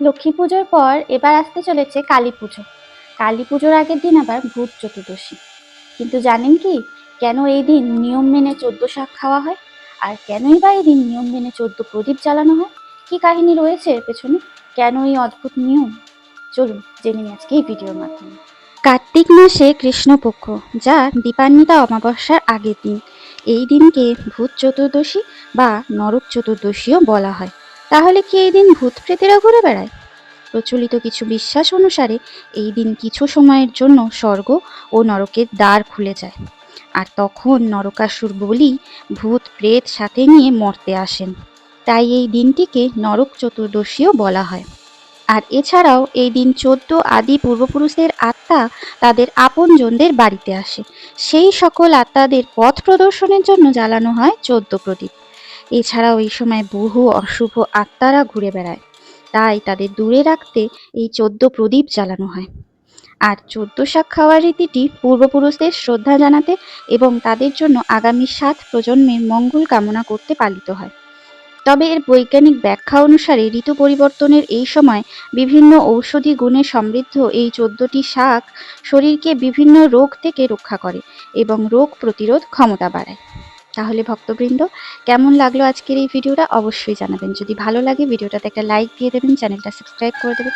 লক্ষ্মী পুজোর পর এবার আসতে চলেছে কালী পুজো। কালী পুজোর আগের দিন আবার ভূত চতুর্দশী। কিন্তু জানেন কি, কেন এই দিন নিয়ম মেনে চোদ্দ শাক খাওয়া হয়? আর কেনই বা এই দিন নিয়ম মেনে চোদ্দ প্রদীপ জ্বালানো হয়? কি কাহিনী রয়েছে পেছনে? কেন এই অদ্ভুত নিয়ম? চলুন জেনে আজকে এই ভিডিওর মাধ্যমে। কার্তিক মাসে কৃষ্ণপক্ষ, যা দীপান্বিতা অমাবস্যার আগের দিন, এই দিনকে ভূত চতুর্দশী বা নরক চতুর্দশীও বলা হয়। তাহলে কি এই দিন ভূত প্রেতেরা ঘুরে বেড়ায়? প্রচলিত কিছু বিশ্বাস অনুসারে এই দিন কিছু সময়ের জন্য স্বর্গ ও নরকের দ্বার খুলে যায়। আর তখন নরকাসুর বলি ভূত প্রেত সাথে নিয়ে মর্তে আসেন। তাই এই দিনটিকে নরক চতুর্দশীও বলা হয়। আর এছাড়াও এই দিন চোদ্দ আদি পূর্বপুরুষের আত্মা তাদের আপনজনদের বাড়িতে আসে। সেই সকল আত্মাদের পথ প্রদর্শনের জন্য জ্বালানো হয় চোদ্দ প্রদীপ। এছাড়াও এই সময় বহু অশুভ আত্মারা ঘুরে বেড়ায়। তাই তাদের দূরে রাখতে এই চোদ্দ প্রদীপ জ্বালানো হয়। আর চোদ্দ শাক খাওয়ার রীতিটি পূর্বপুরুষদের শ্রদ্ধা জানাতে এবং তাদের জন্য আগামী সাত প্রজন্মের মঙ্গল কামনা করতে পালিত হয়। তবে এর বৈজ্ঞানিক ব্যাখ্যা অনুসারে ঋতু পরিবর্তনের এই সময় বিভিন্ন ঔষধি গুণে সমৃদ্ধ এই চোদ্দটি শাক শরীরকে বিভিন্ন রোগ থেকে রক্ষা করে এবং রোগ প্রতিরোধ ক্ষমতা বাড়ায়। তাহলে ভক্তবৃন্দ, কেমন লাগল আজকের এই ভিডিওটা? অবশ্যই জানাবেন। যদি ভালো লাগে, ভিডিওটাতে একটা লাইক দিয়ে দেবেন, চ্যানেলটা সাবস্ক্রাইব করে দেবেন।